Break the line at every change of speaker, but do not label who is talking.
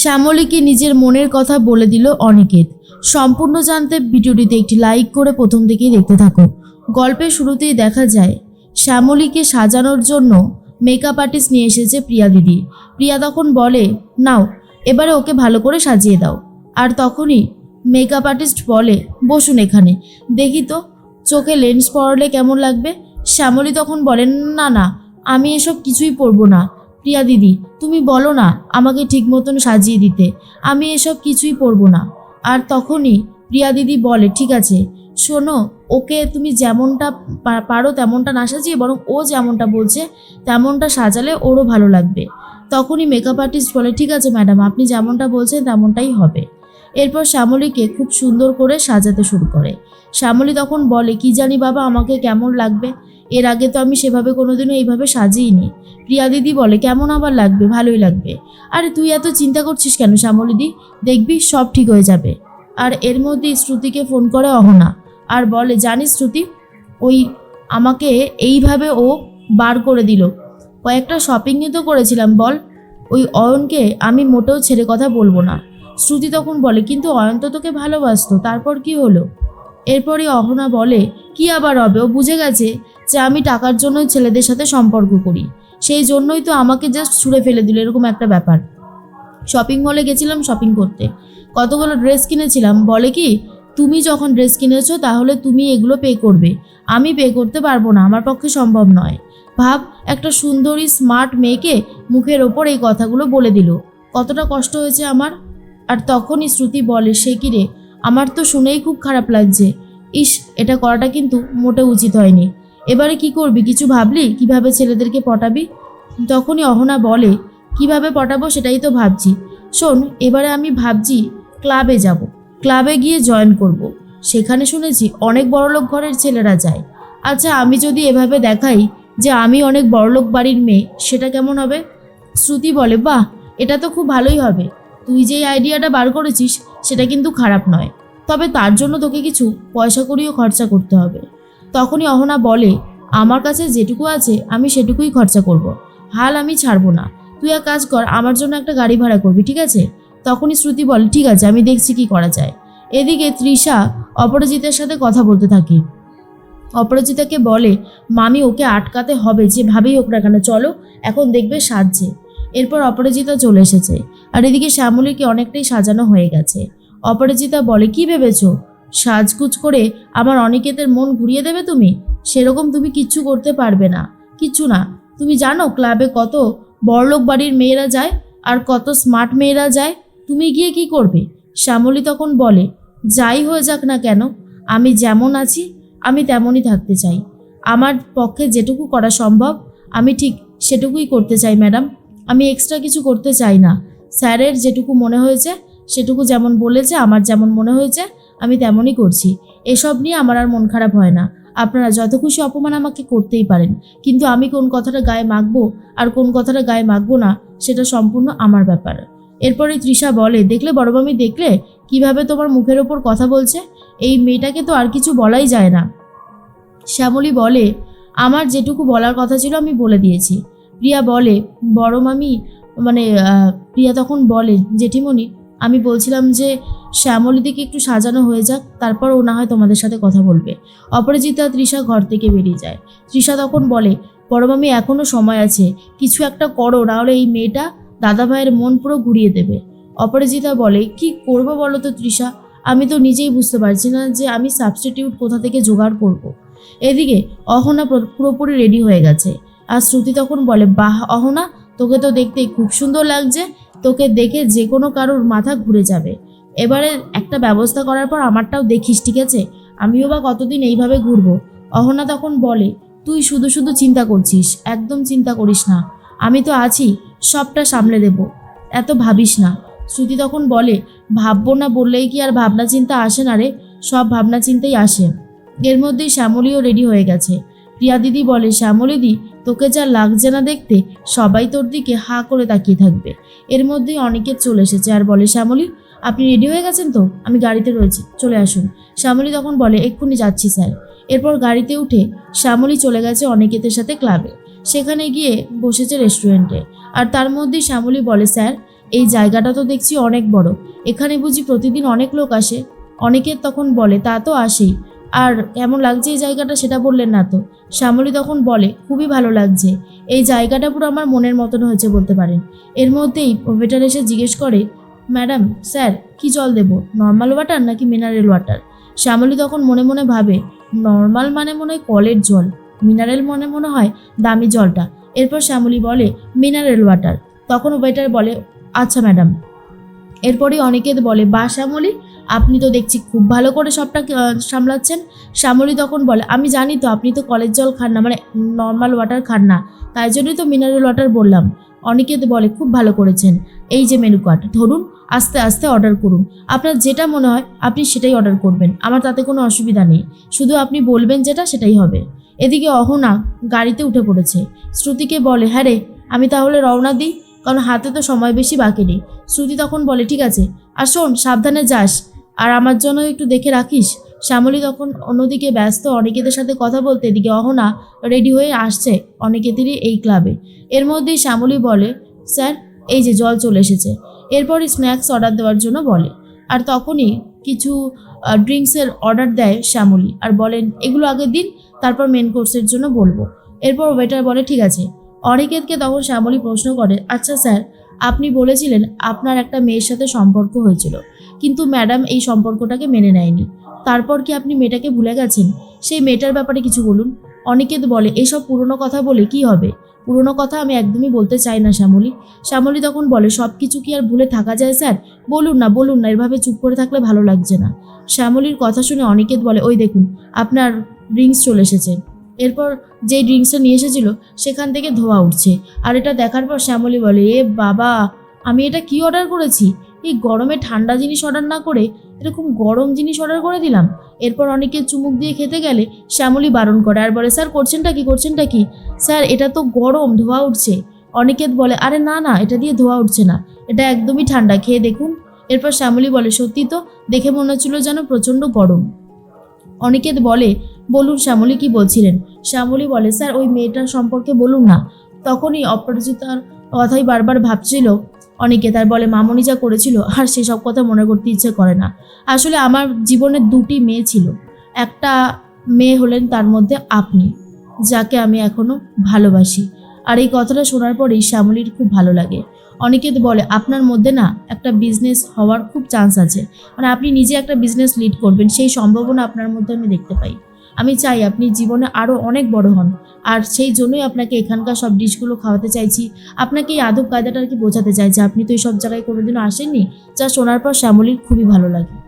শ্যামলীকে নিজের মনের কথা বলে দিল অনিকেত। সম্পূর্ণ জানতে ভিডিওটিতে একটি লাইক করে প্রথম থেকেই দেখতে থাকো। গল্পের শুরুতেই দেখা যায়, শ্যামলীকে সাজানোর জন্য মেকআপ আর্টিস্ট নিয়ে এসেছে প্রিয়া দিদি। প্রিয়া তখন বলে, নাও, এবারে ওকে ভালো করে সাজিয়ে দাও। আর তখনই মেকআপ আর্টিস্ট বলে, বসুন এখানে। দেখি তো, চোখে লেন্স পরালে কেমন লাগবে? শ্যামলী তখন বলেন না না, আমি এসব কিছুই পরবো না। প্রিয়া দিদি, তুমি বলো না আমাকে ঠিক মতন সাজিয়ে দিতে। আমি এসব কিছুই পরবো না। আর তখনই প্রিয়া দিদি বলে, ঠিক আছে, শোনো, ওকে তুমি যেমনটা পারো তেমনটা না সাজিয়ে, বরং ও যেমনটা বলছে তেমনটা সাজালে ওরও ভালো লাগবে। তখনই মেকআপ আর্টিস্ট বলে, ঠিক আছে ম্যাডাম আপনি যেমনটা বলছেন তেমনটাই হবে। এরপর শ্যামলীকে খুব সুন্দর করে সাজাতে শুরু করে। শ্যামলী তখন বলে, কি জানি বাবা, আমাকে কেমন লাগবে? এর আগে তো আমি সেভাবে কোনোদিনও এইভাবে সাজিয়েইনি প্রিয়া দিদি বলে, কেমন আবার লাগবে? ভালোই লাগবে। আরে, তুই এত চিন্তা করছিস কেন শ্যামলীদি দেখবি, সব ঠিক হয়ে যাবে। আর এর মধ্যেই শ্রুতিকে ফোন করে অহনা। আর বলে, জানিস শ্রুতি, ওই আমাকে এইভাবে ও বার করে দিল। কয়েকটা শপিংই তো করেছিলাম, বল। ওই অয়নকে আমি মোটেও ছেড়ে কথা বলব না। শ্রুতি তখন বলে, কিন্তু অয়ন তো তোকে ভালোবাসতো, তারপর কি হলো? এরপরে অহনা বলে, কি আবার হবে? ও বুঝে গেছে যে আমি টাকার জন্যই ছেলেদের সাথে সম্পর্ক করি। সেই জন্যই তো আমাকে জাস্ট ছুঁড়ে ফেলে দিল, এরকম একটা ব্যাপার। শপিং মলে গেছিলাম শপিং করতে। কতগুলো ড্রেস কিনেছিলাম। বলে কি, তুমি যখন ড্রেস কিনেছো, তাহলে তুমি এগুলো পে করবে। আমি পে করতে পারব না, আমার পক্ষে সম্ভব নয়। ভাব, একটা সুন্দরী স্মার্ট মেয়েকে মুখের ওপর এই কথাগুলো বলে দিল। কতটা কষ্ট হয়েছে আমার। আর তখনই শ্রুতি বলে, সে কিরে আমার তো শুনেই খুব খারাপ লাগছে। ইস, এটা করাটা কিন্তু মোটে উচিত হয়নি। এবারে কি করবি? কিছু ভাবলি? কীভাবে ছেলেদেরকে পটাবি? তখনই অহনা বলে, কীভাবে পটাবো সেটাই তো ভাবছি। শোন, এবারে আমি ভাবছি ক্লাবে যাব। ক্লাবে গিয়ে জয়েন করব। সেখানে শুনেছি অনেক বড়লোক ঘরের ছেলেরা যায়। আচ্ছা আমি যদি এভাবে দেখাই যে আমি অনেক বড়লোক বাড়ির মেয়ে, সেটা কেমন হবে? শ্রুতি বলে, বাহ, এটা তো খুব ভালোই হবে। তুই যেই আইডিয়াটা বার করেছিস, সেটা কিন্তু খারাপ নয়। তবে তার জন্য তোকে কিছু পয়সা করিও খরচা করতে হবে। তখনই অহনা বলে, আমার কাছে যেটুকু আছে, আমি সেটুকুই খরচা করব। হাল আমি ছাড়বো না। তুই এক কাজ কর, আমার জন্য একটা গাড়ি ভাড়া করবি, ঠিক আছে? তখনই শ্রুতি বলে, ঠিক আছে, আমি দেখছি কি করা যায়। এদিকে তৃষা অপরাজিতার সাথে কথা বলতে থাকে। অপরাজিতাকে বলে, মামি, ওকে আটকাতে হবে, যেভাবেই হোক না কেন, চলো, এখন দেখবে সাজছে। এরপর অপরাজিতা চলে এসেছে। আর এদিকে শ্যামলীকে অনেকটাই সাজানো হয়ে গেছে। অপরাজিতা বলে, কি ভেবেছো? সাজগুজ করে আমার অনিকেতের মন ঘুরিয়ে দেবে তুমি? সেরকম তুমি কিচ্ছু করতে পারবে না। কিচ্ছু না। তুমি জানো ক্লাবে কত বড়লোক বাড়ির মেয়েরা যায় আর কত স্মার্ট মেয়েরা যায়। তুমি গিয়ে কি করবে? শ্যামলী তখন বলে, যাই হয়ে যাক না কেন, আমি যেমন আছি, আমি তেমনই থাকতে চাই। আমার পক্ষে যেটুকু করা সম্ভব, আমি ঠিক সেটুকুই করতে চাই, ম্যাডাম। আমি এক্সট্রা কিছু করতে চাই না। স্যারের যেটুকু মনে হয়েছে, সেটুকু যেমন বলেছে, আমার যেমন মনে হয়েছে, আমি তেমনই করছি। এসব নিয়ে আমার আর মন খারাপ হয় না। আপনারা যত খুশি অপমান আমাকে করতেই পারেন, কিন্তু আমি কোন কথাটা গায়ে মাখবো আর কোন কথাটা গায়ে মাখবো না, সেটা সম্পূর্ণ আমার ব্যাপার। এরপরে তৃষা বলে, দেখলে বড় মামি, দেখলে? কীভাবে তোমার মুখের ওপর কথা বলছে? এই মেয়েটাকে তো আর কিছু বলাই যায় না। শ্যামলী বলে, আমার যেটুকু বলার কথা ছিল আমি বলে দিয়েছি। প্রিয়া বলে, বড় মামি মানে প্রিয়া তখন বলে, জেঠিমণি, আমি বলছিলাম যে শ্যামলীদিকে একটু সাজানো হয়ে যাক, তারপর ও না হয় তোমাদের সাথে কথা বলবে। অপরাজিতা তৃষা ঘর থেকে বেরিয়ে যায়। তৃষা তখন বলে, বড় মামি এখনও সময় আছে, কিছু একটা করো নাহলে এই মেয়েটা দাদা ভাইয়ের মন পুরো ঘুরিয়ে দেবে। অপরাজিতা বলে, কি করব বলো তো তৃষা? আমি তো নিজেই বুঝতে পারছি না যে আমি সাবস্টিটিউট কোথা থেকে জোগাড় করব। এদিকে অহনা পুরোপুরি রেডি হয়ে গেছে। আর শ্রুতি তখন বলে, বাহ, অহনা, তোকে তো দেখতে খুব সুন্দর লাগছে। তোকে দেখে যে কোনো কারোর মাথা ঘুরে যাবে। এবারে একটা ব্যবস্থা করার পর আমারটাও দেখিস, ঠিক আছে? আমিও বা কতদিন এইভাবে ঘুরবো? অহনা তখন বলে, তুই শুধু শুধু চিন্তা করছিস, একদম চিন্তা করিস না। আমি তো আছি, সবটা সামলে দেব। এত ভাবিস না। শ্রুতি তখন বলে, ভাববো না বললেই কি আর ভাবনা চিন্তা আসে না রে? সব ভাবনা চিন্তাই আসে। এর মধ্যেই শ্যামলীও রেডি হয়ে গেছে। প্রিয়া দিদি বলে, শ্যামলীদি, তোকে যা লাগছে না দেখতে, সবাই তোর দিকে হা করে তাকিয়ে থাকবে। এর মধ্যেই অনেকের চলে এসেছে আর বলে, শ্যামলী, আপনি রেডি হয়ে গেছেন তো? আমি গাড়িতে রয়েছি, চলে আসুন। শ্যামলী তখন বলে, এক্ষুনি যাচ্ছি স্যার। এরপর গাড়িতে উঠে শ্যামলী চলে গেছে অনিকেতের সাথে ক্লাবে। সেখানে গিয়ে বসেছে রেস্টুরেন্টে। আর তার মধ্যেই শ্যামলী বলে, স্যার, এই জায়গাটা তো দেখছি অনেক বড়। এখানে বুঝি প্রতিদিন অনেক লোক আসে। অনেকের তখন বলে, তা তো আসেই। আর কেমন লাগছে এই জায়গাটা, সেটা বললেন না তো। শ্যামলী তখন বলে, খুবই ভালো লাগছে। এই জায়গাটা পুরো আমার মনের মতন হয়েছে বলতে পারেন। এর মধ্যেই ওয়েটার এসে জিজ্ঞেস করে, ম্যাডাম, স্যার, কি জল দেব? নর্মাল ওয়াটার নাকি মিনারেল ওয়াটার? শ্যামলী তখন মনে মনে ভাবে, নর্মাল মানে মনে হয় কলের জল, মিনারেল মনে মনে হয় দামি জলটা। এরপর শ্যামলী বলে, মিনারেল ওয়াটার। তখন ওয়েটার বলে আচ্ছা ম্যাডাম। এরপরই অনেকে বলে বা শ্যামলী আপনি তো দেখছি খুব ভালো করে সবটা সামলাচ্ছেন। শ্যামলী তখন বলে, আমি জানি তো আপনি তো কলের জল খান না মানে নর্মাল ওয়াটার খান না। তাই জন্যই তো মিনারেল ওয়াটার বললাম। অনেকে বলে, খুব ভালো করেছেন। এই যে মেনু কার্ড ধরুন, আস্তে আস্তে অর্ডার করুন। আপনার যেটা মনে হয়, আপনি সেটাই অর্ডার করবেন। আমার তাতে কোনো অসুবিধা নেই। শুধু আপনি বলবেন যেটা, সেটাই হবে। এদিকে অহনা গাড়িতে উঠে পড়েছে। শ্রুতিকে বলে হ্যাঁ রে, আমি তাহলে রওনা দিই, কারণ হাতে তো সময় বেশি বাকি নেই। শ্রুতি তখন বলে, ঠিক আছে, আর শোন, সাবধানে যাস। আর আমার জন্য একটু দেখে রাখিস। শ্যামলী তখন অন্যদিকে ব্যস্ত, অনিকেতের সাথে কথা বলতে এদিকে অহনা রেডি হয়ে আসছে অনিকেতেরই এই ক্লাবে। এর মধ্যেই শ্যামলী বলে, স্যার, এই যে জল চলে এসেছে। এরপরই স্ন্যাক্স অর্ডার দেওয়ার জন্য বলে। আর তখনই কিছু ড্রিঙ্কসের অর্ডার দেয় শ্যামলী আর বলেন, এগুলো আগে দিন, তারপর মেন কোর্সের জন্য বলব। এরপর ওয়েটার বলে, ঠিক আছে। অনিকেতকে তখন শ্যামলী প্রশ্ন করে আচ্ছা স্যার, আপনি বলেছিলেন আপনার একটা মেয়ের সাথে সম্পর্ক হয়েছিল। কিন্তু ম্যাডাম এই সম্পর্কটাকে মেনে নেয়নি। তারপর কি আপনি মেয়েটাকে ভুলে গেছেন? সেই মেয়েটার ব্যাপারে কিছু বলুন। অনিকেত বলে, এসব পুরনো কথা বলে কি হবে? পুরনো কথা আমি একদমই বলতে চাই না, শ্যামলী। শ্যামলী তখন বলে, সব কিছু কি আর ভুলে থাকা যায়, স্যার? বলুন না বলুন না, এভাবে চুপ করে থাকলে ভালো লাগছে না। শ্যামলীর কথা শুনে অনিকেত বলে, ওই দেখুন, আপনার ড্রিঙ্কস চলে এসেছে। এরপর যেই ড্রিঙ্কসটা নিয়ে এসেছিল, সেখান থেকে ধোয়া উঠছে। আর এটা দেখার পর শ্যামলী বলে, এ বাবা, আমি এটা কি অর্ডার করেছি? এই গরমে ঠান্ডা জিনিস অর্ডার না করে এরকম গরম জিনিস অর্ডার করে দিলাম। এরপর অনেকে চুমুক দিয়ে খেতে গেলে শ্যামলী বারণ করে। আর বলে, স্যার, করছেনটা কি? করছেনটা কি? স্যার, এটা তো গরম, ধোয়া উঠছে। অনিকেত বলে, আরে না না, এটা দিয়ে ধোয়া উঠছে না, এটা একদমই ঠান্ডা, খেয়ে দেখুন। এরপর শ্যামলী বলে, সত্যি তো, দেখে মনে হচ্ছিল যেন প্রচণ্ড গরম। অনিকেত বলে, বলুন, শ্যামলী কি বলছিলেন? শ্যামলী বলে, স্যার, ওই মেয়েটার সম্পর্কে বলুন না। তখনই অপরাজিতার কথাই বারবার ভাবছিল অনেকে তার বলে, মামনি যা করেছিল আর সেসব কথা মনে করতে ইচ্ছে করে না। আসলে আমার জীবনে দুটি মেয়ে ছিল। একটা মেয়ে হলেন তার মধ্যে আপনি, যাকে আমি এখনও ভালোবাসি। আর এই কথাটা শোনার পরেই শ্যামলীর খুব ভালো লাগে। অনেকে বলে, আপনার মধ্যে না একটা বিজনেস হওয়ার খুব চান্স আছে। মানে আপনি নিজে একটা বিজনেস লিড করবেন, সেই সম্ভাবনা আপনার মধ্যে আমি দেখতে পাই। আমি চাই আপনি জীবনে আরও অনেক বড় হন। আর সেই জন্যই আপনাকে এখানকার সব ডিশগুলো খাওয়াতে চাইছি। আপনাকে এই আদব কায়দাটা আর কি বোঝাতে চাইছি আপনি তো এই সব জায়গায় কোনোদিনও আসেননি, যা শোনার পর শ্যামলির খুবই ভালো লাগে।